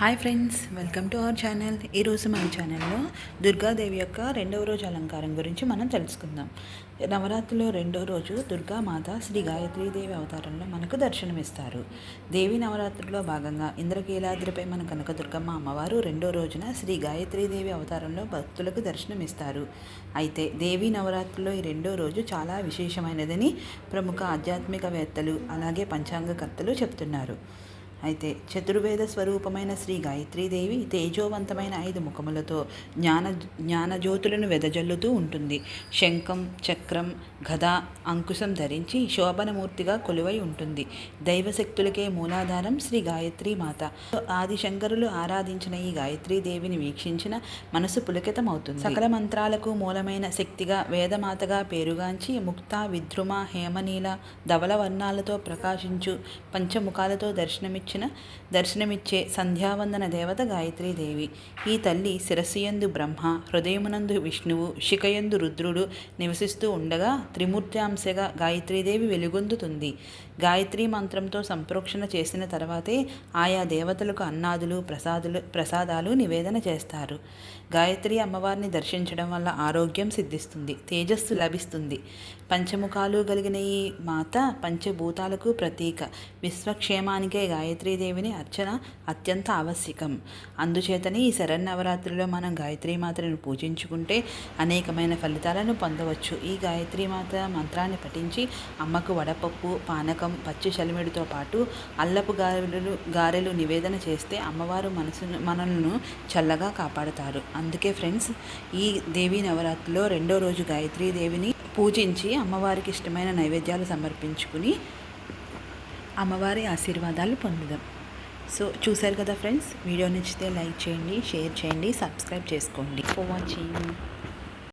Hi friends welcome to our channel. ఈరోజు మన ఛానల్లో దుర్గాదేవి యొక్క రెండవ రోజు అలంకారం గురించి మనం తెలుసుకుందాం. నవరాత్రిలో రెండో రోజు దుర్గామాత శ్రీ గాయత్రీదేవి అవతారంలో మనకు దర్శనమిస్తారు. దేవి నవరాత్రిలో భాగంగా ఇంద్రకీలాద్రిపై మన కనకదుర్గమ్మ అమ్మవారు రెండో రోజున శ్రీ గాయత్రీదేవి అవతారంలో భక్తులకు దర్శనమిస్తారు. అయితే దేవి నవరాత్రిలో ఈ రెండో రోజు చాలా విశేషమైనదని ప్రముఖ ఆధ్యాత్మికవేత్తలు అలాగే పంచాంగకర్తలు చెప్తున్నారు. అయితే చతుర్వేద స్వరూపమైన శ్రీ గాయత్రీదేవి తేజోవంతమైన ఐదు ముఖములతో జ్ఞాన జ్ఞానజ్యోతులను వెదజల్లుతూ ఉంటుంది. శంఖం చక్రం గద అంకుశం ధరించి శోభనమూర్తిగా కొలువై ఉంటుంది. దైవశక్తులకే మూలాధారం శ్రీ గాయత్రీ మాత ఆదిశంకరులు ఆరాధించిన ఈ గాయత్రీదేవిని వీక్షించిన మనసు పులకితమవుతుంది. సకల మంత్రాలకు మూలమైన శక్తిగా వేదమాతగా పేరుగాంచి ముక్త విద్రుమ హేమనీల ధవల వర్ణాలతో ప్రకాశించు పంచముఖాలతో ఇచ్చిన దర్శనమిచ్చే సంధ్యావందన దేవత గాయత్రీదేవి. ఈ తల్లి శిరస్సుయందు బ్రహ్మ హృదయమునందు విష్ణువు శిఖయందు రుద్రుడు నివసిస్తూ ఉండగా త్రిమూర్త్యాంశగా గాయత్రీదేవి వెలుగొందుతుంది. గాయత్రీ మంత్రంతో సంప్రోక్షణ చేసిన తర్వాతే ఆయా దేవతలకు అన్నాదులు ప్రసాదులు ప్రసాదాలు నివేదన చేస్తారు. గాయత్రి అమ్మవారిని దర్శించడం వల్ల ఆరోగ్యం సిద్ధిస్తుంది తేజస్సు లభిస్తుంది. పంచముఖాలు కలిగిన ఈ మాత పంచభూతాలకు ప్రతీక. విశ్వక్షేమానికే గాయత్రి గాయత్రీదేవిని అర్చన అత్యంత ఆవశ్యకం. అందుచేతనే ఈ శరన్నవరాత్రిలో మనం గాయత్రీ మాతను పూజించుకుంటే అనేకమైన ఫలితాలను పొందవచ్చు. ఈ గాయత్రీ మాత మంత్రాన్ని పఠించి అమ్మకు వడపప్పు పానకం పచ్చి చలిమిడితో పాటు అల్లపు గారెలు గారెలు నివేదన చేస్తే అమ్మవారు మనసును మనలను చల్లగా కాపాడుతారు. అందుకే ఫ్రెండ్స్ ఈ దేవీ నవరాత్రిలో రెండో రోజు గాయత్రీ దేవిని పూజించి అమ్మవారికి ఇష్టమైన నైవేద్యాలు సమర్పించుకుని అమ్మవారి ఆశీర్వాదాలు పొందుదాం. సో చూశారు కదా ఫ్రెండ్స్? వీడియో నచ్చితే లైక్ చేయండి షేర్ చేయండి సబ్స్క్రైబ్ చేసుకోండి. For watching